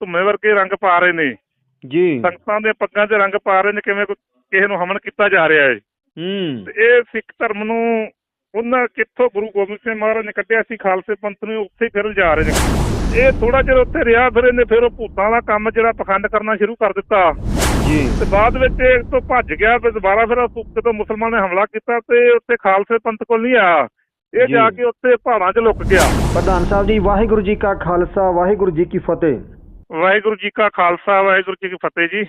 ਧੁੰਮੇ ਵਰਗੇ ਰੰਗ ਪਾ ਰਹੇ ਨੇ। ਜੀ। ਸੰਗਤਾਂ ਦੇ ਪੱਗਾਂ 'ਚ ਰੰਗ ਪਾ ਰਹੇ ਨੇ ਕਿਵੇਂ ਕਿਸੇ ਨੂੰ ਹਮਨ ਕੀਤਾ ਜਾ ਰਿਹਾ ਹੈ ਹੂੰ। ਤੇ ਇਹ ਸਿੱਖ ਧਰਮ ਨੂੰ ਉਹਨਾਂ ਕਿੱਥੋਂ ਗੁਰੂ ਗੋਬਿੰਦ ਸਿੰਘ ਮਹਾਰਾਜ ਨੇ ਕੱਢਿਆ ਸੀ ਖਾਲਸੇ ਪੰਥ ਨੂੰ ਉੱਥੇ ਹੀ ਫਿਰ ਜਾ ਰਹੇ ਨੇ। ਇਹ ਥੋੜਾ ਚਿਰ ਉੱਥੇ ਰਿਹਾ ਫਿਰ ਇਹਨੇ ਫਿਰ ਉਹ ਭੂਤਾਂ ਦਾ ਕੰਮ ਜਿਹੜਾ ਪਖੰਡ ਕਰਨਾ ਸ਼ੁਰੂ ਕਰ ਦਿੱਤਾ। ਜੀ। ਤੇ ਬਾਅਦ ਵਿੱਚ ਇਹ ਤੋਂ ਭੱਜ ਗਿਆ ਫਿਰ ਦੁਬਾਰਾ ਫਿਰ ਉਹ ਜਦੋਂ ਮੁਸਲਮਾਨ ਨੇ ਹਮਲਾ ਕੀਤਾ ਤੇ ਉੱਥੇ ਖਾਲਸੇ ਪੰਥ ਕੋਲ ਨਹੀਂ ਆਇਆ। ਇਹ ਜੀ। ਜਾ ਕੇ ਉੱਥੇ ਪਹਾੜਾਂ 'ਚ ਲੁੱਕ ਗਿਆ। ਪ੍ਰਧਾਨ ਸਾਹਿਬ ਜੀ ਵਾਹਿਗੁਰੂ ਜੀ ਕਾ ਖਾਲਸਾ ਵਾਹਿਗੁਰੂ ਜੀ ਕੀ ਫਤਿਹ। ਵਾਹਿਗੁਰੂ ਜੀ ਕਾ ਖਾਲਸਾ ਵਾਹਿਗੁਰੂ ਜੀ ਕੀ ਫਤਿਹ ਜੀ।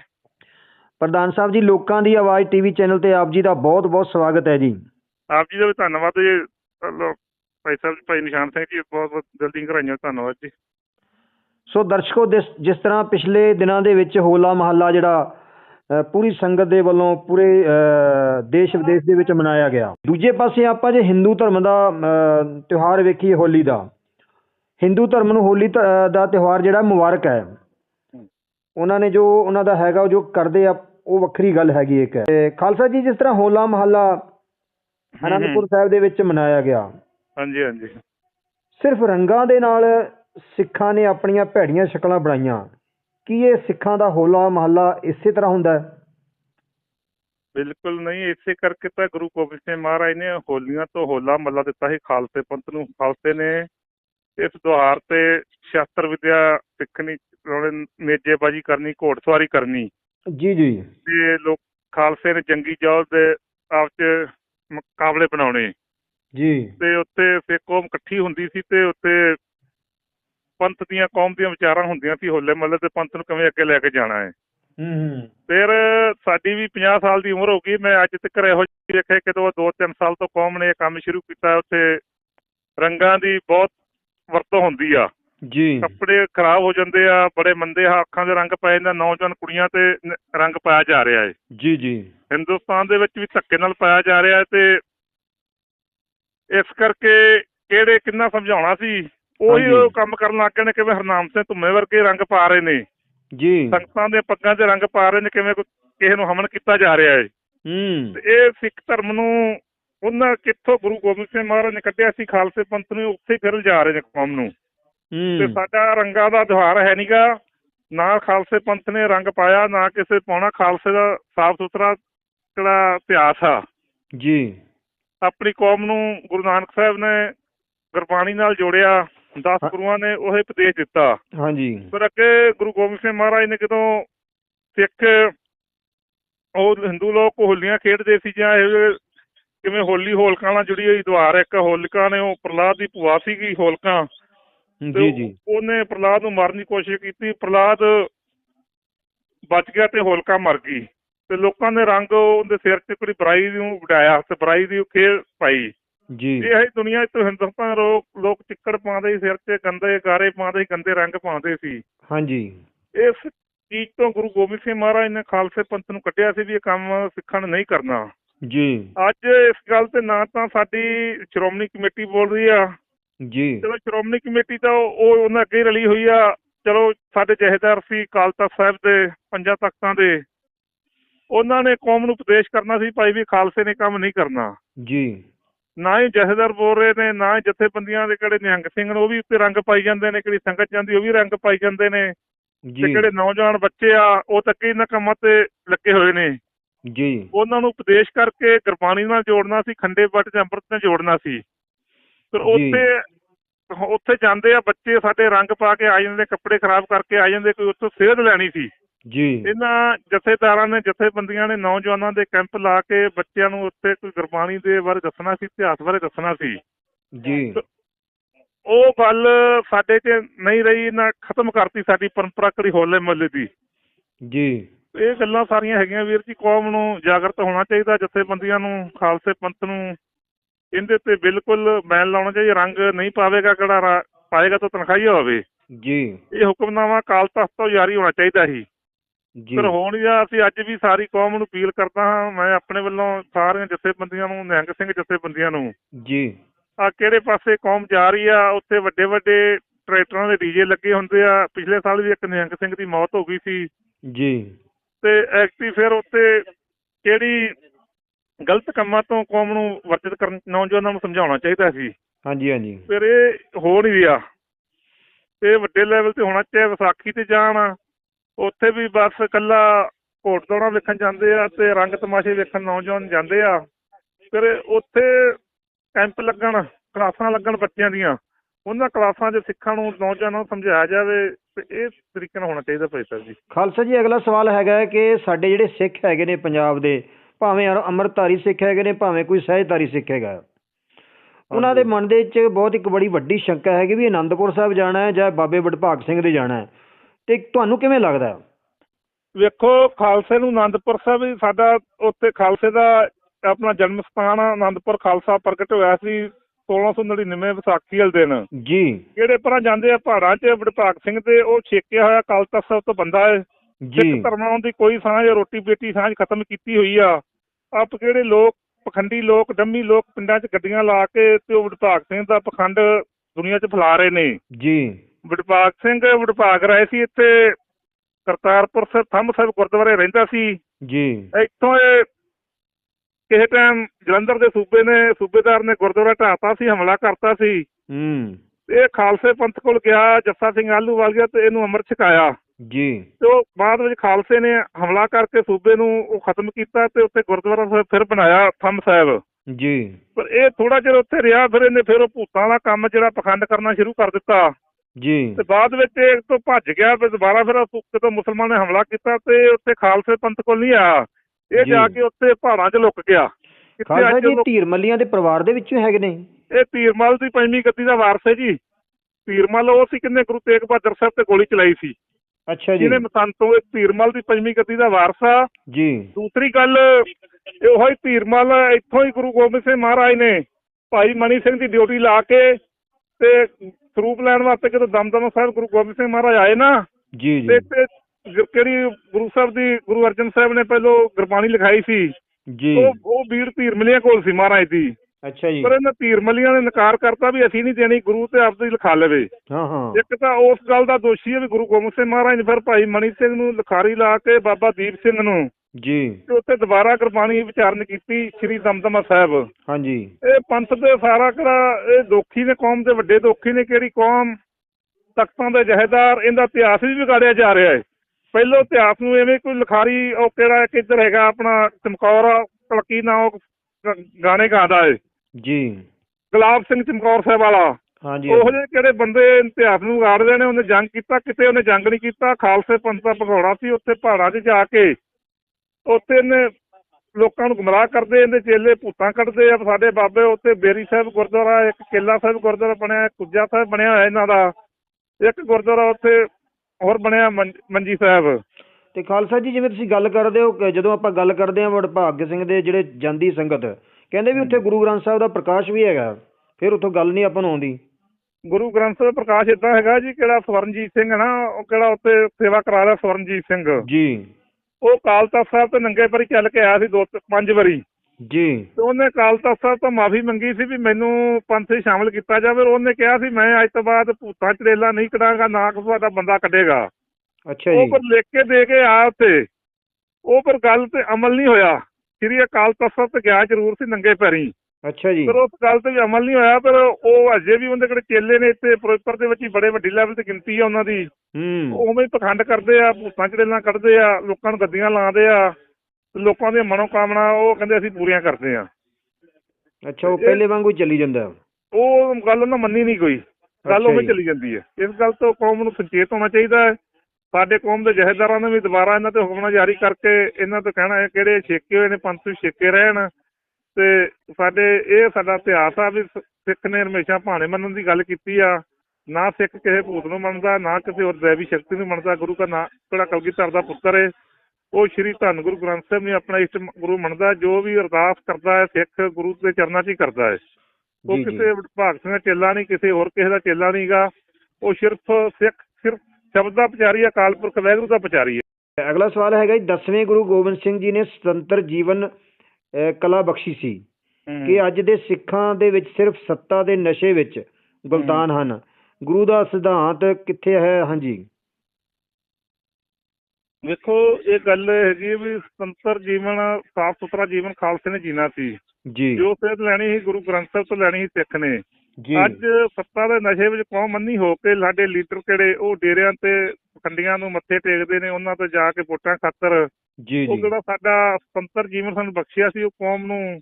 ਪ੍ਰਧਾਨ ਸਾਹਿਬ ਜੀ ਲੋਕਾਂ ਦੀ ਆਵਾਜ਼ ਟੀਵੀ ਚੈਨਲ ਤੇ ਆਪ ਜੀ ਦਾ ਬਹੁਤ ਬਹੁਤ ਸਵਾਗਤ ਹੈ ਜੀ। ਆਪ ਜੀ ਦਾ ਵੀ ਧੰਨਵਾਦ ਜੀ। ਭਾਈ ਸਾਹਿਬ ਭਾਈ ਨਿਸ਼ਾਨ ਸਿੰਘ ਜੀ ਬਹੁਤ ਬਹੁਤ ਜਲਦੀ ਕਰਾਈਆਂ ਧੰਨਵਾਦ ਜੀ। ਸੋ ਦਰਸ਼ਕੋ ਜਿਸ- ਤਰ੍ਹਾਂ ਪਿਛਲੇ ਦਿਨਾਂ ਦੇ ਵਿੱਚ ਹੋਲਾ ਮਹੱਲਾ ਜਿਹੜਾ ਪੂਰੀ ਸੰਗਤ ਦੇ ਵੱਲੋਂ ਪੂਰੇ ਦੇਸ਼ ਵਿਦੇਸ਼ ਦੇ ਵਿੱਚ ਮਨਾਇਆ ਗਿਆ। ਦੂਜੇ ਪਾਸੇ ਆਪਾਂ ਜੇ ਹਿੰਦੂ ਧਰਮ ਦਾ ਤਿਉਹਾਰ ਵੇਖੀਏ ਹੋਲੀ ਦਾ ਹਿੰਦੂ ਧਰਮ ਨੂੰ ਹੋਲੀ ਦਾ ਤਿਉਹਾਰ ਜਿਹੜਾ ਮੁਬਾਰਕ ਹੈ। ਉਹਨਾਂ ਨੇ ਜੋ ਉਹਨਾਂ ਦਾ ਹੈਗਾ ਉਹ ਜੋ ਕਰਦੇ ਆ ਉਹ ਵੱਖਰੀ ਗੱਲ ਹੈਗੀ ਇੱਕ। ਹੈ ਤੇ ਖਾਲਸਾ ਜੀ ਜਿਸ ਤਰ੍ਹਾਂ ਹੋਲਾ ਮਹੱਲਾ ਅਨੰਦਪੁਰ ਸਾਹਿਬ ਦੇ ਵਿੱਚ ਮਨਾਇਆ ਗਿਆ। ਹਾਂਜੀ ਹਾਂਜੀ। ਸਿਰਫ ਰੰਗਾਂ ਦੇ ਨਾਲ ਸਿੱਖਾਂ ਨੇ ਆਪਣੀਆਂ ਭੈੜੀਆਂ ਸ਼ਕਲਾਂ ਬਣਾਈਆਂ। ਕੀ ਇਹ ਸਿੱਖਾਂ ਦਾ ਹੋਲਾ ਮਹੱਲਾ ਇਸੇ ਤਰ੍ਹਾਂ ਹੁੰਦਾ ਹੈ? ਬਿਲਕੁਲ ਨਹੀਂ ਇਸੇ ਕਰਕੇ ਤਾਂ ਗੁਰੂ ਗੋਬਿੰਦ ਸਿੰਘ ਮਹਾਰਾਜ ਨੇ ਹੋਲੀਆਂ ਤੋਂ ਹੋਲਾ ਮੱਲਾ ਦਿੱਤਾ ਸੀ। ਖਾਲਸੇ ਪੰਥ ਨੂੰ ਖਾਲਸੇ ਨੇ ਇਸ ਤਿਉਹਾਰ ਤੇ ਸ਼ਾਸਤਰ ਵਿਦਿਆ ਸਿੱਖਣੀ ਨੇਜੇਬਾਜੀ ਕਰਨੀ ਘੋੜਸਵਾਰੀ ਕਰਨੀ। ਜੀ ਜੀ। ਤੇ ਲੋਕ ਖਾਲਸੇ ਨੇ ਜੰਗੀ ਜੌਲ ਦੇ ਆਪ ਚ ਮੁਕਾਬਲੇ ਬਣਾਉਣੇ। ਜੀ। ਤੇ ਉੱਥੇ ਸਿੱਖ ਕੌਮ ਇਕੱਠੀ ਹੁੰਦੀ ਸੀ ਤੇ ਉੱਥੇ ਪੰਥ ਦੀਆਂ ਕੌਮ ਦੀਆਂ ਵਿਚਾਰਾਂ ਹੁੰਦੀਆਂ ਸੀ ਹੋਲੇ ਮਹੱਲੇ ਤੇ ਪੰਥ ਨੂੰ ਕਿਵੇਂ ਅੱਗੇ ਲੈ ਕੇ ਜਾਣਾ ਹੈ। ਫਿਰ ਸਾਡੀ ਵੀ 50 ਸਾਲ ਦੀ ਉਮਰ ਹੋ ਗਈ ਮੈਂ ਅੱਜ ਤੱਕ ਇਹੋ ਜਿਹੀ ਦੇਖਿਆ ਕਿ ਦੋ ਦੋ ਤਿੰਨ ਸਾਲ ਤੋਂ ਕੌਮ ਨੇ ਇਹ ਕੰਮ ਸ਼ੁਰੂ ਕੀਤਾ ਉੱਥੇ ਰੰਗਾਂ ਦੀ ਬਹੁਤ ਵਰਤੋਂ ਹੁੰਦੀ ਆ। ਜੀ। ਕੱਪੜੇ ਖਰਾਬ ਹੋ ਜਾਂਦੇ ਆ ਬੜੇ ਮੰਦੇ ਆ ਅੱਖਾਂ ਦੇ ਰੰਗ ਪੈ ਜਾਂਦੇ ਨੌਜਵਾਨ ਕੁੜੀਆਂ ਤੇ ਨ- ਰੰਗ ਪਾਇਆ ਜਾ ਰਿਹਾ ਹੈ ਜੀ ਜੀ। ਹਿੰਦੁਸਤਾਨ ਦੇ ਵਿੱਚ ਵੀ ਧੱਕੇ ਨਾਲ ਪਾਇਆ ਜਾ ਰਿਹਾ ਹੈ ਤੇ ਇਸ ਕਰਕੇ ਕਿਹੜੇ ਕਿੰਨਾ ਸਮਝਾਉਣਾ ਸੀ ਉਹੀ ਹਾਂਜੀ। ਉਹ ਕੰਮ ਕਰਨ ਲੱਗ ਗਏ ਨੇ ਕਿਵੇਂ ਹਰਨਾਮ ਸਿੰਘ ਧੁੰਮੇ ਵਰਗੇ ਰੰਗ ਪਾ ਰਹੇ ਨੇ। ਜੀ। ਸੰਗਤਾਂ ਦੇ ਪੱਗਾਂ 'ਚ ਰੰਗ ਪਾ ਰਹੇ ਨੇ ਕਿਵੇਂ ਕੋਈ ਕਿਸੇ ਨੂੰ ਹਮਨ ਕੀਤਾ ਜਾ ਰਿਹਾ ਹੈ ਹੂੰ। ਤੇ ਇਹ ਸਿੱਖ ਧਰਮ ਨੂੰ ਉਹਨਾਂ ਕਿੱਥੋਂ ਗੁਰੂ ਗੋਬਿੰਦ ਸਿੰਘ ਮਹਾਰਾਜ ਨੇ ਕੱਢਿਆ ਸੀ ਖਾਲਸੇ ਪੰਥ ਨੂੰ ਉੱਥੇ ਫਿਰ ਜਾ ਰਹੇ ਨੇ ਕੌਮ ਨੂੰ। ਤੇ ਸਾਡਾ ਰੰਗਾਂ ਦਾ ਤਿਉਹਾਰ ਹੈ ਨੀਗਾ। ਨਾ ਖਾਲਸੇ ਪੰਥ ਨੇ ਰੰਗ ਪਾਇਆ ਨਾ ਕਿਸੇ ਪਾਉਣਾ। ਖਾਲਸੇ ਦਾ ਸਾਫ਼ ਸੁਥਰਾ ਜਿਹੜਾ ਇਤਿਹਾਸ ਆ ਜੀ। ਆਪਣੀ ਕੌਮ ਨੂੰ ਗੁਰੂ ਨਾਨਕ ਸਾਹਿਬ ਨੇ ਗੁਰਬਾਣੀ ਨਾਲ ਜੋੜਿਆ 10 ਹਾਂ। ਗੁਰੂਆਂ ਨੇ ਉਹ ਉਪਦੇਸ਼ ਦਿੱਤਾ। ਹਾਂਜੀ। ਫਿਰ ਅੱਗੇ ਗੁਰੂ ਗੋਬਿੰਦ ਸਿੰਘ ਮਹਾਰਾਜ ਨੇ ਜਦੋਂ ਸਿੱਖ ਉਹ ਹਿੰਦੂ ਲੋਕ ਹੋਲੀਆਂ ਖੇਡਦੇ ਸੀ ਜਾਂ ਇਹ ਕਿਵੇਂ ਹੋਲੀ ਹੋਲਕਾਂ ਨਾਲ ਜੁੜੀ ਹੋਈ ਦੁਆਰ ਇੱਕ ਹੋਲਿਕਾ ਨੇ ਉਹ ਪ੍ਰਲਾਦ ਦੀ ਭੂਆ ਸੀਗੀ ਹੋਲਕਾਂ। ਤੇ ਜੀ ਜੀ। ਉਹਨੇ ਪ੍ਰਲਾਦ ਨੂੰ ਮਾਰਨ ਦੀ ਕੋਸ਼ਿਸ਼ ਕੀਤੀ। ਪ੍ਰਲਾਦ ਬਚ ਗਿਆ ਤੇ ਹੋਲਕਾ ਮਰ ਗਈ। ਤੇ ਲੋਕਾਂ ਨੇ ਰੰਗ ਉਹਦੇ ਸਿਰ ਤੇ ਕੋਈ ਬੁਰਾਈ ਨੂੰ ਵਡਾਇਆ ਤੇ ਬੁਰਾਈ ਦੀ ਖੇਲ ਪਾਈ। ਜੀ। ਇਹ ਦੁਨੀਆ 'ਚ ਹਿੰਦੁਸਤਾਨ ਲੋਕ ਚਿੱਕੜ ਪਾਉਂਦੇ ਸੀ ਸਿਰ ਤੇ ਗੰਦੇ ਗਾਰੇ ਪਾਉਂਦੇ ਸੀ ਗੰਦੇ ਰੰਗ ਪਾਉਂਦੇ ਸੀ। ਹਾਂਜੀ। ਇਸ ਚੀਜ਼ ਤੋਂ ਗੁਰੂ ਗੋਬਿੰਦ ਸਿੰਘ ਮਹਾਰਾਜ ਨੇ ਖਾਲਸੇ ਪੰਥ ਨੂੰ ਕੱਢਿਆ ਸੀ ਵੀ ਇਹ ਕੰਮ ਸਿੱਖਾਂ ਨੇ ਨਹੀਂ ਕਰਨਾ। ਜੀ। ਅੱਜ ਇਸ ਗੱਲ ਤੇ ਨਾ ਤਾਂ ਸਾਡੀ ਸ਼੍ਰੋਮਣੀ ਕਮੇਟੀ ਬੋਲ ਰਹੀ ਆ। ਜੀ। ਚਲੋ ਸ਼੍ਰੋਮਣੀ ਕਮੇਟੀ ਤਾਂ ਉਹ ਉਹ ਉਹਨਾਂ ਅੱਗੇ ਰਲੀ ਹੋਈ ਆ। ਚਲੋ ਸਾਡੇ ਜਹੇਦਾਰ ਸੀ ਅਕਾਲ ਤਖਤ ਸਾਹਿਬ ਦੇ ਪੰਜਾਂ ਤਖਤਾਂ ਦੇ। ਉਹਨਾਂ ਨੇ ਕੌਮ ਨੂੰ ਉਪਦੇਸ਼ ਕਰਨਾ ਸੀ ਭਾਈ ਵੀ ਖਾਲਸੇ ਨੇ ਕੰਮ ਨਹੀਂ ਕਰਨਾ। ਜੀ। ਨਾ ਹੀ ਜਹੇਦਾਰ ਬੋਲ ਰਹੇ ਨੇ ਨਾ ਹੀ ਜਥੇਬੰਦੀਆਂ ਦੇ ਕਿਹੜੇ ਨਿਹੰਗ ਸਿੰਘ ਨੇ ਉਹ ਵੀ ਉੱਤੇ ਰੰਗ ਪਾਈ ਜਾਂਦੇ ਨੇ ਕਿਹੜੀ ਸੰਗਤ ਜਾਂਦੀ ਉਹ ਵੀ ਰੰਗ ਪਾਈ ਜਾਂਦੇ ਨੇ। ਤੇ ਜੀ ਕਿਹੜੇ ਨੌਜਵਾਨ ਬੱਚੇ ਆ ਉਹ ਤਾਂ ਕਈ ਇਹਨਾਂ ਕੰਮਾਂ ਤੇ ਲੱਗੇ ਹੋਏ ਨੇ। ਜੀ। ਉਹਨਾਂ ਨੂੰ ਉਪਦੇਸ਼ ਕਰਕੇ ਗੁਰਬਾਣੀ ਨਾਲ ਜੋੜਨਾ ਸੀ ਖੰਡੇ ਬੱਟ ਤੇ ਅੰਮ੍ਰਿਤ ਨਾਲ ਜੋੜਨਾ ਸੀ। ਫਿਰ ਜੀ। ਉੱਥੇ ਉੱਥੇ ਜਾਂਦੇ ਆ ਬੱਚੇ ਸਾਡੇ ਰੰਗ ਪਾ ਕੇ ਆ ਜਾਂਦੇ ਕੱਪੜੇ ਖਰਾਬ ਕਰਕੇ ਆ ਜਾਂਦੇ ਕੋਈ ਉੱਥੋਂ ਸੇਧ ਲੈਣੀ ਸੀ। ਜੀ। ਇਹਨਾਂ ਜਥੇਦਾਰਾਂ ਨੇ ਜਥੇਬੰਦੀਆਂ ਨੇ ਨੌਜਵਾਨਾਂ ਦੇ ਕੈਂਪ ਲਾ ਕੇ ਬੱਚਿਆਂ ਨੂੰ ਉੱਥੇ ਕੋਈ ਗੁਰਬਾਣੀ ਦੇ ਬਾਰੇ ਦੱਸਣਾ ਸੀ ਇਤਿਹਾਸ ਬਾਰੇ ਦੱਸਣਾ ਸੀ। ਜੀ। ਉਹ ਗੱਲ ਸਾਡੇ 'ਚ ਨਹੀਂ ਰਹੀ ਨਾ ਖਤਮ ਕਰਤੀ ਸਾਡੀ ਪਰੰਪਰਾ ਕੜੀ ਹੋਲੇ ਮਹੱਲੇ ਦੀ। ਜੀ। ਇਹ ਗੱਲਾਂ ਸਾਰੀਆਂ ਹੈਗੀਆਂ ਵੀਰ ਜੀ ਕੌਮ ਨੂੰ ਜਾਗਰਤ ਹੋਣਾ ਚਾਹੀਦਾ ਜਥੇਬੰਦੀਆਂ ਨੂੰ ਖਾਲਸੇ ਪੰਥ ਨੂੰ। ਇਹਦੇ ਤੇ ਬਿਲਕੁਲ ਬੈਨ ਲਾਉਣਾ ਚਾਹੀਦਾ ਰੰਗ ਨਹੀਂ ਪਾਵੇਗਾ ਕਿਹੜਾ ਪਾਏਗਾ ਤਾਂ ਤਨਖਾਹੀਆ ਹੋਵੇ। ਜੀ। ਇਹ ਹੁਕਮਨਾਮਾ ਕਾਲ ਤਖਤ ਤੋਂ ਜਾਰੀ ਹੋਣਾ ਚਾਹੀਦਾ ਸੀ। ਜੀ। ਪਰ ਹੁਣ ਜਾਂ ਅਸੀਂ ਅੱਜ ਵੀ ਸਾਰੀ ਕੌਮ ਨੂੰ ਅਪੀਲ ਕਰਦਾ ਹਾਂ ਮੈਂ ਆਪਣੇ ਵੱਲੋਂ ਸਾਰੀਆਂ ਜਥੇਬੰਦੀਆਂ ਨੂੰ ਨਿਹੰਗ ਸਿੰਘ ਜਥੇਬੰਦੀਆਂ ਨੂੰ। ਜੀ। ਆ ਕਿਹੜੇ ਪਾਸੇ ਕੌਮ ਜਾ ਰਹੀ ਆ ਉੱਥੇ ਵੱਡੇ ਵੱਡੇ ਟਰੈਕਟਰਾਂ ਦੇ ਡੀਜੇ ਲੱਗੇ ਹੁੰਦੇ ਆ। ਪਿਛਲੇ ਸਾਲ ਵੀ ਇੱਕ ਨਿਹੰਗ ਸਿੰਘ ਦੀ ਮੌਤ ਹੋ ਗਈ ਸੀ। ਜੀ। ਤੇ ਐਕਟੀ ਫਿਰ ਉੱਤੇ ਕਿਹੜੀ ਗਲਤ ਕੰਮਾਂ ਤੋਂ ਕੌਮ ਨੂੰ ਵਰਜਿਤ ਕਰਨ ਨੌਜਵਾਨਾਂ ਨੂੰ ਸਮਝਾਉਣਾ ਚਾਹੀਦਾ ਸੀ। ਹਾਂਜੀ ਹਾਂਜੀ। ਫਿਰ ਇਹ ਹੋ ਨਹੀਂ ਰਿਹਾ। ਇਹ ਵੱਡੇ ਲੈਵਲ ਤੇ ਹੋਣਾ ਚਾਹੀਏ ਵਿਸਾਖੀ ਤੇ ਜਾਣ ਉੱਥੇ ਵੀ ਬਸ ਇਕੱਲਾ ਘੋੜ ਦੌੜਾਂ ਵੇਖਣ ਜਾਂਦੇ ਆ ਤੇ ਰੰਗ ਤਮਾਸ਼ੇ ਵੇਖਣ ਨੌਜਵਾਨ ਜਾਂਦੇ ਆ। ਫਿਰ ਉੱਥੇ ਕੈਂਪ ਲੱਗਣ ਕਲਾਸਾਂ ਲੱਗਣ ਬੱਚਿਆਂ ਦੀਆਂ। ਉਹਨਾਂ ਕਲਾਸਾਂ 'ਚ ਸਿੱਖਾਂ ਨੂੰ ਨੌਜਵਾਨਾਂ ਨੂੰ ਸਮਝਾਇਆ ਜਾਵੇ ਤੇ ਇਹ ਤਰੀਕੇ ਨਾਲ ਹੋਣਾ ਚਾਹੀਦਾ ਭਾਈ ਸਾਹਿਬ ਜੀ ਖਾਲਸਾ ਜੀ ਅਗਲਾ ਸਵਾਲ ਹੈਗਾ ਹੈ ਕਿ ਸਾਡੇ ਜਿਹੜੇ ਸਿੱਖ ਹੈਗੇ ਨੇ ਪੰਜਾਬ ਦੇ ਭਾਵੇਂ ਅੰਮ੍ਰਿਤਧਾਰੀ ਸਿੱਖ ਹੈਗੇ ਨੇ ਭਾਵੇਂ ਕੋਈ ਸਹਿਜਧਾਰੀ ਸਿੱਖ ਹੈਗਾ। ਉਹਨਾਂ ਦੇ ਮਨ ਦੇ ਵਿੱਚ ਬਹੁਤ ਇੱਕ ਬੜੀ ਵੱਡੀ ਸ਼ੰਕਾ ਹੈਗੀ ਵੀ ਅਨੰਦਪੁਰ ਸਾਹਿਬ ਜਾਣਾ ਹੈ ਜਾਂ ਬਾਬੇ ਵਡਭਾਗ ਸਿੰਘ ਦੇ ਜਾਣਾ ਹੈ ਤੇ ਤੁਹਾਨੂੰ ਕਿਵੇਂ ਲੱਗਦਾ ਹੈ? ਵੇਖੋ ਖਾਲਸੇ ਨੂੰ ਆਨੰਦਪੁਰ ਸਾਹਿਬ ਸਾਡਾ ਉੱਥੇ ਖਾਲਸੇ ਦਾ ਆਪਣਾ ਜਨਮ ਸਥਾਨ ਆ, ਆਨੰਦਪੁਰ ਖਾਲਸਾ ਪ੍ਰਗਟ ਹੋਇਆ ਸੀ 1699 ਵਿਸਾਖੀ ਵਾਲੇ ਦਿਨ। ਜੀ। ਜਿਹੜੇ ਪਰਾਂ ਜਾਂਦੇ ਆ ਪਹਾੜਾਂ 'ਚ ਵਡਭਾਗ ਸਿੰਘ ਦੇ ਉਹ ਛੇਕਿਆ ਹੋਇਆ ਅਕਾਲ ਤਖਤ ਸਾਹਿਬ ਤੋਂ ਬੰਦਾ ਹੈ ਜੀ। ਸਿੱਖ ਧਰਮਾਂ ਦੀ ਕੋਈ ਸਾਂਝ ਰੋਟੀ ਬੇਟੀ ਸਾਂਝ ਖਤਮ ਕੀਤੀ ਹੋਈ ਆ। ਆਪ ਜਿਹੜੇ ਲੋਕ ਪਖੰਡੀ ਲੋਕ ਡੰਮੀ ਲੋਕ ਪਿੰਡਾਂ 'ਚ ਗੱਡੀਆਂ ਲਾ ਕੇ ਤੇ ਉਹ ਵਡਭਾਗ ਸਿੰਘ ਦਾ ਪਖੰਡ ਦੁਨੀਆ 'ਚ ਫੈਲਾ ਰਹੇ ਨੇ। ਜੀ। ਵਡਭਾਗ ਸਿੰਘ ਵਡਭਾਗ ਰਹੇ ਸੀ ਇੱਥੇ ਕਰਤਾਰਪੁਰ ਸਾਹਿਬ ਥੰਮ ਸਾਹਿਬ ਗੁਰਦੁਆਰੇ ਰਹਿੰਦਾ ਸੀ। ਜੀ। ਇੱਥੋਂ ਇਹ ਕਿਸੇ ਟਾਈਮ ਜਲੰਧਰ ਦੇ ਸੂਬੇ ਨੇ ਸੂਬੇਦਾਰ ਨੇ ਗੁਰਦੁਆਰਾ ਢਾਤਾ ਸੀ ਹਮਲਾ ਕਰਤਾ ਸੀ। ਹੂੰ। ਇਹ ਖਾਲਸੇ ਪੰਥ ਕੋਲ ਗਿਆ ਜੱਸਾ ਸਿੰਘ ਆਲੂਵਾਲੀਆ ਤੇ ਇਹਨੂੰ ਅੰਮ੍ਰਿਤ ਛਕਾਇਆ। ਜੀ। ਤੇ ਉਹ ਬਾਅਦ ਵਿੱਚ ਖਾਲਸੇ ਨੇ ਹਮਲਾ ਕਰਕੇ ਸੂਬੇ ਨੂੰ ਉਹ ਖਤਮ ਕੀਤਾ ਤੇ ਉੱਥੇ ਗੁਰਦੁਆਰਾ ਸਾਹਿਬ ਫਿਰ ਬਣਾਇਆ ਥੰਮ ਸਾਹਿਬ। ਜੀ। ਪਰ ਇਹ ਥੋੜਾ ਚਿਰ ਉੱਥੇ ਰਿਹਾ ਫਿਰ ਇਹਨੇ ਫਿਰ ਉਹ ਭੂਤਾਂ ਵਾਲਾ ਕੰਮ ਜਿਹੜਾ ਪਖੰਡ ਕਰਨਾ ਸ਼ੁਰੂ ਕਰ ਦਿੱਤਾ। ਜੀ। ਤੇ ਬਾਅਦ ਵਿੱਚ ਇਹ ਤੋਂ ਭੱਜ ਗਿਆ ਤੇ ਦੁਬਾਰਾ ਫਿਰ ਉਹ ਕਿਤੋਂ ਮੁਸਲਮਾਨ ਨੇ ਹਮਲਾ ਕੀਤਾ ਤੇ ਉੱਥੇ ਖਾਲਸੇ ਪੰਥ ਕੋਲ ਨਹੀਂ ਆਇਆ। ਇਹ ਜੀ। ਕੇ ਉੱਥੇ ਪਹਾੜਾਂ 'ਚ ਲੁਕ ਗਿਆ। ਖਾਲਸਾ ਜੀ ਲੋਕ- ਧੀਰ ਮੱਲੀਆਂ ਦੇ ਪਰਿਵਾਰ ਦੇ ਵਿੱਚੋਂ ਹੈਗੇ ਨੇ। ਇਹ ਧੀਰਮਲ ਦੀ ਪੰਜਵੀਂ ਗੱਦੀ ਦਾ ਵਾਰਸ ਹੈ ਜੀ। ਧੀਰਮਲ ਉਹ ਸੀ ਕਿੰਨੇ ਗੁਰੂ ਤੇਗ ਬਹਾਦਰ ਸਾਹਿਬ ਤੇ ਗੋਲੀ ਚਲਾਈ ਸੀ। ਅੱਛਾ ਜੀ। ਜਿਹਨੇ ਮਸੰਤੋਂ ਇਹ ਧੀਰਮਲ ਦੀ ਪੰਜਵੀਂ ਗੱਦੀ ਦਾ ਵਾਰਸ ਆ। ਜੀ। ਦੂਸਰੀ ਗੱਲ ਇਹ ਉਹੀ ਧੀਰਮਲ ਇੱਥੋਂ ਹੀ ਗੁਰੂ ਗੋਬਿੰਦ ਸਿੰਘ ਮਹਾਰਾਜ ਨੇ ਭਾਈ ਮਣੀ ਸਿੰਘ ਦੀ ਡਿਊਟੀ ਲਾ ਕੇ ਤੇ ਸਰੂਪ ਲੈਣ ਵਾਸਤੇ ਜਦੋਂ ਦਮਦਮਾ ਸਾਹਿਬ ਗੁਰੂ ਗੋਬਿੰਦ ਸਿੰਘ ਮਹਾਰਾਜ ਆਏ ਨਾ ਜੀ ਜੀ। ਤੇ ਕਿਹੜੀ ਗੁਰੂ ਸਾਹਿਬ ਦੀ ਗੁਰੂ ਅਰਜਨ ਸਾਹਿਬ ਨੇ ਪਹਿਲੋਂ ਗੁਰਬਾਣੀ ਲਿਖਾਈ ਸੀ ਜੀ। ਉਹ ਉਹ ਵੀਰ ਧੀਰਮਲੀਆਂ ਕੋਲ ਸੀ ਮਹਾਰਾਜ ਦੀ ਅੱਛਾ ਜੀ। ਪਰ ਇਹਨਾਂ ਧੀਰਮਲੀਆਂ ਨੇ ਨਕਾਰ ਕਰਤਾ ਵੀ ਅਸੀਂ ਨਹੀਂ ਦੇਣੀ ਗੁਰੂ ਤੇ ਆਪਦੀ ਲਿਖਾ ਲਵੇ। ਹਾਂ ਹਾਂ। ਇੱਕ ਤਾਂ ਉਸ ਗੱਲ ਦਾ ਦੋਸ਼ੀ ਹੈ ਵੀ ਗੁਰੂ ਗੋਬਿੰਦ ਸਿੰਘ ਮਹਾਰਾਜ ਨੇ ਫਿਰ ਭਾਈ ਮਣੀ ਸਿੰਘ ਨੂੰ ਲਿਖਾਰੀ ਲਾ ਕੇ ਬਾਬਾ ਦੀਪ ਸਿੰਘ ਨੂੰ ਜੀ। ਤੇ ਉੱਥੇ ਦੁਬਾਰਾ ਗੁਰਬਾਣੀ ਵਿਚਾਰਨ ਕੀਤੀ ਸ੍ਰੀ ਦਮਦਮਾ ਸਾਹਿਬ। ਹਾਂਜੀ ਇਹ ਪੰਥ ਦੇ ਸਾਰਾ ਕਿਹੜਾ ਇਹ ਦੋਖੀ ਨੇ ਕੌਮ ਦੇ ਵੱਡੇ ਦੋਖੀ ਨੇ ਕਿਹੜੀ ਕੌਮ? ਤਖਤਾਂ ਦੇ ਜਹੇਦਾਰ ਇਹਦਾ ਇਤਿਹਾਸ ਵੀ ਵਿਗਾੜਿਆ ਜਾ ਰਿਹਾ ਹੈ। ਪਹਿਲੋ ਇਤਿਹਾਸ ਨੂੰ ਐਵੇਂ ਕੋਈ ਲਿਖਾਰੀ ਉਹ ਕਿਹੜਾ ਕਿੱਧਰ ਹੈਗਾ ਆਪਣਾ ਚਮਕੌਰ ਕਲਕੀ ਨਾ ਉਹ ਗ- ਗਾਣੇ ਗਾਉਂਦਾ ਹੈ ਜੀ। ਗੁਲਾਬ ਸਿੰਘ ਚਮਕੌਰ ਸਾਹਿਬ ਵਾਲਾ। ਹਾਂਜੀ ਉਹ ਜਿਹੇ ਕਿਹੜੇ ਬੰਦੇ ਇਤਿਹਾਸ ਨੂੰ ਵਿਗਾੜਦੇ ਨੇ ਉਹਨੇ ਜੰਗ ਕੀਤਾ ਕਿਤੇ ਉਹਨੇ ਜੰਗ ਨਹੀਂ ਕੀਤਾ। ਖਾਲਸੇ ਪੰਥ ਦਾ ਭਗੌੜਾ ਸੀ ਉੱਥੇ ਪਹਾੜਾਂ 'ਚ ਜਾ ਕੇ ਉੱਥੇ ਇਹਨੇ ਲੋਕਾਂ ਨੂੰ ਗੁੰਮਰਾਹ ਕਰਦੇ ਇਹਦੇ ਚੇਲੇ ਭੂਤਾਂ ਕੱਢਦੇ ਆ। ਸਾਡੇ ਬਾਬੇ ਉੱਥੇ ਬੇਰੀ ਸਾਹਿਬ ਗੁਰਦੁਆਰਾ ਇੱਕ ਕੇਲਾ ਸਾਹਿਬ ਗੁਰਦੁਆਰਾ ਬਣਿਆ ਕੁੱਜਾ ਸਾਹਿਬ ਬਣਿਆ ਹੋਇਆ ਇਹਨਾਂ ਦਾ। ਇੱਕ ਗੁਰਦੁਆਰਾ ਉੱਥੇ ਹੋਰ ਬਣਿਆ ਮੰਜ- ਮੰਜੀ ਸਾਹਿਬ। ਤੇ ਖਾਲਸਾ ਜੀ ਜਿਵੇਂ ਤੁਸੀਂ ਗੱਲ ਕਰਦੇ ਹੋ ਕਿ ਜਦੋਂ ਆਪਾਂ ਗੱਲ ਕਰਦੇ ਹਾਂ ਵਡਭਾਗ ਸਿੰਘ ਦੇ ਜਿਹੜੇ ਜਾਂਦੀ ਸੰਗਤ ਕਹਿੰਦੇ ਵੀ ਉੱਥੇ ਗੁਰੂ ਗ੍ਰੰਥ ਸਾਹਿਬ ਦਾ ਪ੍ਰਕਾਸ਼ ਵੀ ਹੈਗਾ ਫਿਰ ਉੱਥੋਂ ਗੱਲ ਨਹੀਂ ਆਪਾਂ ਨੂੰ ਆਉਂਦੀ। ਗੁਰੂ ਗ੍ਰੰਥ ਸਾਹਿਬ ਪ੍ਰਕਾਸ਼ ਇਦਾਂ ਹੈਗਾ ਜੀ ਕਿਹੜਾ ਸਵਰਨਜੀਤ ਸਿੰਘ ਨਾ ਉਹ ਕਿਹੜਾ ਉੱਥੇ ਸੇਵਾ ਕਰਾ ਰਿਹਾ ਸਵਰਨਜੀਤ ਸਿੰਘ। ਜੀ। ਉਹ ਕਾਲ ਤਖਤ ਸਾਹਿਬ ਤੇ ਨੰਗੇ ਪੈਰੀ ਚੱਲ ਕੇ ਆਇਆ ਸੀ ਦੋ ਪੰਜ ਵਾਰੀ। ਜੀ। ਤੇ ਉਹਨੇ ਕਾਲ ਤਖਤ ਸਾਹਿਬ ਤੋਂ ਮਾਫੀ ਮੰਗੀ ਸੀ ਵੀ ਮੈਨੂੰ ਪੰਥ 'ਚ ਸ਼ਾਮਲ ਕੀਤਾ ਜਾਵੇ। ਉਹਨੇ ਕਿਹਾ ਸੀ ਮੈਂ ਅੱਜ ਤੋਂ ਬਾਅਦ ਭੂਤਾਂ ਚੜੇਲਾ ਨਹੀਂ ਕਢਾਂਗਾ ਨਾ ਕੋਈ ਤੁਹਾਡਾ ਬੰਦਾ ਕੱਢੇਗਾ। ਅੱਛਾ ਉਹ ਜੀ। ਪਰ ਲਿਖ ਕੇ ਦੇ ਕੇ ਆ ਉੱਥੇ। ਉਹ ਪਰ ਗੱਲ ਤੇ ਅਮਲ ਨਹੀਂ ਹੋਇਆ। ਸ੍ਰੀ ਅਕਾਲ ਤਖਤ ਸਾਹਿਬ ਤੇ ਗਿਆ ਜ਼ਰੂਰ ਸੀ ਨੰਗੇ ਪੈਰੀ। ਅੱਛਾ ਜੀ। ਪਰ ਉਸ ਗੱਲ ਤੇ ਵੀ ਅਮਲ ਨਹੀਂ ਹੋਇਆ ਪਰ ਉਹ ਅਜੇ ਵੀ ਉਹਦੇ ਕੋਲ ਚੇਲੇ ਨੇ ਇੱਥੇ ਫਿਰੋਜ਼ਪੁਰ ਦੇ ਵਿੱਚ ਹੀ ਬੜੇ ਵੱਡੀ ਲੈਵਲ ਤੇ ਗਿਣਤੀ ਆ ਉਹਨਾਂ ਦੀ। ਹੂੰ। ਉਵੇਂ ਹੀ ਪਖੰਡ ਕਰਦੇ ਆ ਭੂਤਾਂ ਚੜੇਲਾਂ ਕੱਢਦੇ ਆ ਲੋਕਾਂ ਨੂੰ ਗੱਦੀਆਂ ਲਾਉਂਦੇ ਆ। ਲੋਕਾਂ ਦੀਆਂ ਮਨੋਕਾਮਨਾ ਉਹ ਕਹਿੰਦੇ ਅਸੀਂ ਪੂਰੀਆਂ ਕਰਦੇ ਆ ਅੱਛਾ ਉਹ ਪਹਿਲੇ ਵਾਂਗੂ ਹੀ ਚੱਲੀ ਜਾਂਦਾ ਉਹ ਗੱਲ ਉਹਨਾਂ ਮੰਨੀ ਨਹੀਂ ਕੋਈ। ਗੱਲ ਜੀ। ਚੱਲੀ ਜਾਂਦੀ ਹੈ। ਇਸ ਗੱਲ ਤੋਂ ਕੌਮ ਨੂੰ ਸੁਚੇਤ ਹੋਣਾ ਚਾਹੀਦਾ ਹੈ। ਸਾਡੇ ਕੌਮ ਦੇ ਜਹੇਦਾਰਾਂ ਨੇ ਵੀ ਦੁਬਾਰਾ ਇਹਨਾਂ ਤੇ ਹੁਕਮਣਾ ਜਾਰੀ ਕਰਕੇ ਇਹਨਾਂ ਤੋਂ ਕਹਿਣਾ ਹੈ ਕਿਹੜੇ ਛੇਕੇ ਹੋਏ ਨੇ ਪੰਥ ਨੂੰ ਛੇਕੇ ਰਹਿਣ। ਤੇ ਸਾਡੇ ਇਹ ਸਾਡਾ ਇਤਿਹਾਸ ਆ ਵੀ ਸਿੱਖ ਨੇ ਹਮੇਸ਼ਾ ਭਾਣੇ ਮੰਨਣ ਦੀ ਗੱਲ ਕੀਤੀ ਆ। ਨਾ ਸਿੱਖ ਕਿਸੇ ਭੂਤ ਨੂੰ ਮੰਨਦਾ ਨਾ ਕਿਸੇ ਹੋਰ ਦੇਵੀ ਸ਼ਕਤੀ ਨੂੰ ਮੰਨਦਾ। ਗੁਰੂ ਦਾ ਨਾਂ ਕਿਹੜਾ ਕਲਗੀਧਰ ਦਾ ਪੁੱਤਰ ਹੈ ਉਹ ਸ਼੍ਰੀ ਧੰਨ ਗੁਰੂ ਗ੍ਰੰਥ ਸਾਹਿਬ ਨੇ ਆਪਣਾ ਇਸ਼ਟ ਗੁਰੂ ਮੰਨਦਾ ਜੋ ਵੀ ਅਰਦਾਸ ਕਰਦਾ ਹੈ ਸਿੱਖ ਗੁਰੂ ਦੇ ਚਰਨਾਂ 'ਚ ਹੀ ਕਰਦਾ ਹੈ। ਉਹ। ਕਿਸੇ ਭਾਗ ਸਿੰਘ ਦਾ ਚੇਲਾ ਨਹੀਂ ਕਿਸੇ ਹੋਰ ਕਿਸੇ ਦਾ ਚੇਲਾ ਨਹੀਂਗਾ ਉਹ ਸਿਰਫ ਸਿੱਖ ਸਿਰਫ ਸ਼ਬਦ ਦਾ ਪੁਜਾਰੀ ਹੈ ਅਕਾਲ ਪੁਰਖ ਦਾ ਪੁਜਾਰੀ ਹੈ। ਅਗਲਾ ਸਵਾਲ ਹੈਗਾ ਜੀ ਦਸਵੇਂ ਗੁਰੂ ਗੋਬਿੰਦ ਸਿੰਘ ਜੀ ਨੇ ਸੁਤੰਤਰ ਜੀਵਨ ਕਲਾ ਬਖਸ਼ੀ ਸੀ ਕਿ ਅੱਜ ਦੇ ਸਿੱਖਾਂ ਦੇ ਵਿੱਚ ਸਿਰਫ ਸੱਤਾ ਦੇ ਨਸ਼ੇ ਵਿੱਚ ਗੁਲਤਾਨ ਹਨ। ਗੁਰੂ ਦਾ ਸਿਧਾਂਤ ਕਿੱਥੇ ਹੈ? ਹਾਂਜੀ। ਵੇਖੋ ਇਹ ਗੱਲ ਹੈਗੀ ਵੀ ਸੁਤੰਤਰ ਜੀਵਨ ਸਾਫ਼ ਸੁਥਰਾ ਜੀਵਨ ਖਾਲਸੇ ਨੇ ਜੀਣਾ ਸੀ। ਜੀ। ਜੋ ਸੇਧ ਲੈਣੀ ਸੀ ਗੁਰੂ ਗ੍ਰੰਥ ਸਾਹਿਬ ਤੋਂ ਲੈਣੀ ਸੀ ਸਿੱਖ ਨੇ। ਜੀ। ਅੱਜ ਸੱਤਾ ਦੇ ਨਸ਼ੇ ਵਿੱਚ ਕੌਮ ਮੰਨੀ ਹੋ ਕੇ ਸਾਡੇ ਲੀਡਰ ਕਿਹੜੇ ਉਹ ਡੇਰਿਆਂ ਤੇ ਖੰਡੀਆਂ ਨੂੰ ਮੱਥੇ ਟੇਕਦੇ ਨੇ ਉਹਨਾਂ ਤੇ ਜਾ ਕੇ ਵੋਟਾਂ ਖਾਤਰ। ਜੀ ਉਹ ਜੀ ਜਿਹੜਾ ਸਾਡਾ ਸੁਤੰਤਰ ਜੀਵਨ ਸਾਨੂੰ ਬਖਸ਼ਿਆ ਸੀ ਉਹ ਕੌਮ ਨੂੰ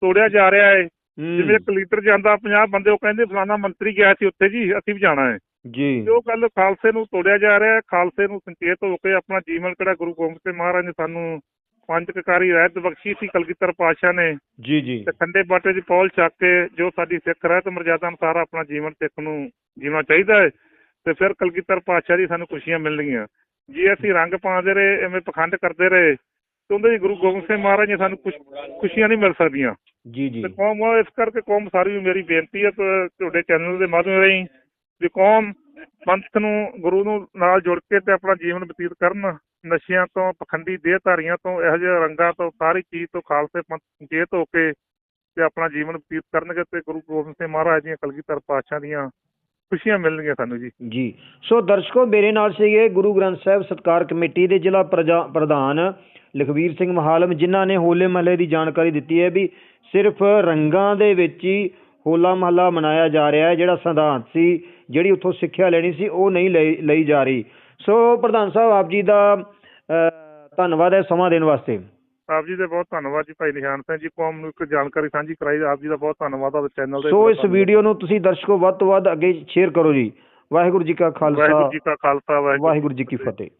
ਤੋੜਿਆ ਜਾ ਰਿਹਾ ਹੂੰ, ਜਿਵੇਂ ਇੱਕ ਲੀਡਰ ਜਾਂਦਾ 50 ਬੰਦੇ ਉਹ ਕਹਿੰਦੇ ਫਲਾਣਾ ਮੰਤਰੀ ਗਿਆ ਸੀ ਉੱਥੇ ਜੀ ਅਸੀਂ ਵੀ ਜਾਣਾ ਹੈ ਜੀ। ਉਹ ਗੱਲ ਖਾਲਸੇ ਨੂੰ ਤੋੜਿਆ ਜਾ ਰਿਹਾ ਹੈ। ਖਾਲਸੇ ਨੂੰ ਸੰਕੇਤ ਹੋ ਕੇ ਆਪਣਾ ਜੀਵਨ ਕਿਹੜਾ ਗੁਰੂ ਗੋਬਿੰਦ ਸਿੰਘ ਮਹਾਰਾਜ ਨੇ ਸਾਨੂੰ ਪੰਜ ਕਕਾਰੀ ਰਹਿਤ ਬਖਸ਼ੀ ਸੀ ਕਲਗੀਧਰ ਪਾਤਸ਼ਾਹ ਨੇ। ਜੀ ਜੀ। ਤੇ ਖੰਡੇ ਬਾਟੇ ਦੀ ਪੌਲ ਚੱਕ ਕੇ ਜੋ ਸਾਡੀ ਸਿੱਖ ਰਹਿਤ ਮਰਜ਼ਾਦਾ ਅਨੁਸਾਰ ਆਪਣਾ ਜੀਵਨ ਸਿੱਖ ਨੂੰ ਜੀਵਣਾ ਚਾਹੀਦਾ ਹੈ ਤੇ ਫਿਰ ਕਲਗੀਧਰ ਪਾਤਸ਼ਾਹ ਦੀ ਸਾਨੂੰ ਖੁਸ਼ੀਆਂ ਮਿਲਣਗੀਆਂ। ਜੇ ਅਸੀਂ ਰੰਗ ਪਾਉਂਦੇ ਰਹੇ ਐਵੇਂ ਪਖੰਡ ਕਰਦੇ ਰਹੇ ਤੇ ਉਹਦੇ ਗੁਰੂ ਗੋਬਿੰਦ ਸਿੰਘ ਮਹਾਰਾਜ ਨੇ ਸਾਨੂੰ ਕੁਛ ਖੁਸ਼ੀਆਂ ਨਹੀਂ ਮਿਲ ਸਕਦੀਆਂ। ਜੀ ਜੀ। ਤੇ ਕੌਮ ਇਸ ਕਰਕੇ ਕੌਮ ਸਾਰੀ ਮੇਰੀ ਬੇਨਤੀ ਹੈ ਤੁਹਾਡੇ ਚੈਨਲ ਦੇ ਮਾਧਿਅਮ ਰਾਹੀਂ ਵੀ ਕੌਮ ਪੰਥ ਨੂੰ, ਗੁਰੂ ਨੂੰ ਨਾਲ ਜੁੜ ਕੇ ਤੇ ਆਪਣਾ ਜੀਵਨ ਬਤੀਤ ਕਰਨ, ਨਸ਼ਿਆਂ ਤੋਂ, ਪਖੰਡੀ ਦੇਹਧਾਰੀਆਂ ਤੋਂ, ਇਹੋ ਜਿਹੇ ਰੰਗਾਂ ਤੋਂ, ਸਾਰੀ ਚੀਜ਼ ਤੋਂ ਖਾਲਸੇ ਪੰਥ ਸੰਕੇਤ ਹੋ ਕੇ ਤੇ ਆਪਣਾ ਜੀਵਨ ਬਤੀਤ ਕਰਨਗੇ ਤੇ ਗੁਰੂ ਗੋਬਿੰਦ ਸਿੰਘ ਮਹਾਰਾਜ ਦੀਆਂ ਕਲਗੀਧਰ ਪਾਤਸ਼ਾਹ ਦੀਆਂ ਖੁਸ਼ੀਆਂ ਮਿਲਣਗੀਆਂ ਸਾਨੂੰ ਜੀ। ਜੀ। ਸੋ ਦਰਸ਼ਕੋ, ਮੇਰੇ ਨਾਲ ਸੀਗੇ ਗੁਰੂ ਗ੍ਰੰਥ ਸਾਹਿਬ ਸਤਕਾਰ ਕਮੇਟੀ ਦੇ ਜ਼ਿਲ੍ਹਾ ਪ੍ਰਜਾ- ਪ੍ਰਧਾਨ ਲਖਵੀਰ ਸਿੰਘ ਮਹਾਲਮ, ਜਿਨ੍ਹਾਂ ਨੇ ਹੋਲੇ ਮਹੱਲੇ ਦੀ ਜਾਣਕਾਰੀ ਦਿੱਤੀ ਹੈ ਵੀ ਸਿਰਫ ਰੰਗਾਂ ਦੇ ਵਿੱਚ ਹੀ ਹੋਲਾ ਮਹੱਲਾ ਮਨਾਇਆ ਜਾ ਰਿਹਾ ਹੈ ਜਿਹੜਾ ਸਿਧਾਂਤ ਸੀ ਜਿਹੜੀ ਉੱਥੋਂ ਸਿੱਖਿਆ ਲੈਣੀ ਸੀ ਉਹ ਨਹੀਂ ਲਈ ਲਈ ਜਾ ਰਹੀ। ਸੋ ਪ੍ਰਧਾਨ ਸਾਹਿਬ ਆਪ ਜੀ ਦਾ ਧੰਨਵਾਦ ਹੈ ਸਮਾਂ ਦੇਣ ਵਾਸਤੇ। ਆਪ ਜੀ ਦਾ ਬਹੁਤ ਧੰਨਵਾਦ ਜੀ ਭਾਈ ਨਿਸ਼ਾਨ ਸਿੰਘ ਜੀ ਕੌਮ ਨੂੰ ਇੱਕ ਜਾਣਕਾਰੀ ਸਾਂਝੀ ਕਰਾਈ ਆਪ ਜੀ ਦਾ ਬਹੁਤ ਧੰਨਵਾਦ ਆ ਚੈਨਲ ਦੇ ਸੋ ਇਸ ਵੀਡੀਓ ਨੂੰ ਤੁਸੀਂ ਦਰਸ਼ਕੋ ਵੱਧ ਤੋਂ ਵੱਧ ਅੱਗੇ ਸ਼ੇਅਰ ਕਰੋ ਜੀ। ਵਾਹਿਗੁਰੂ ਜੀ ਕਾ ਖਾਲਸਾ। ਵਾਹਿਗੁਰੂ ਜੀ ਕਾ ਖਾਲਸਾ ਵਾਹਿਗੁਰੂ ਜੀ ਕੀ ਫਤਿਹ।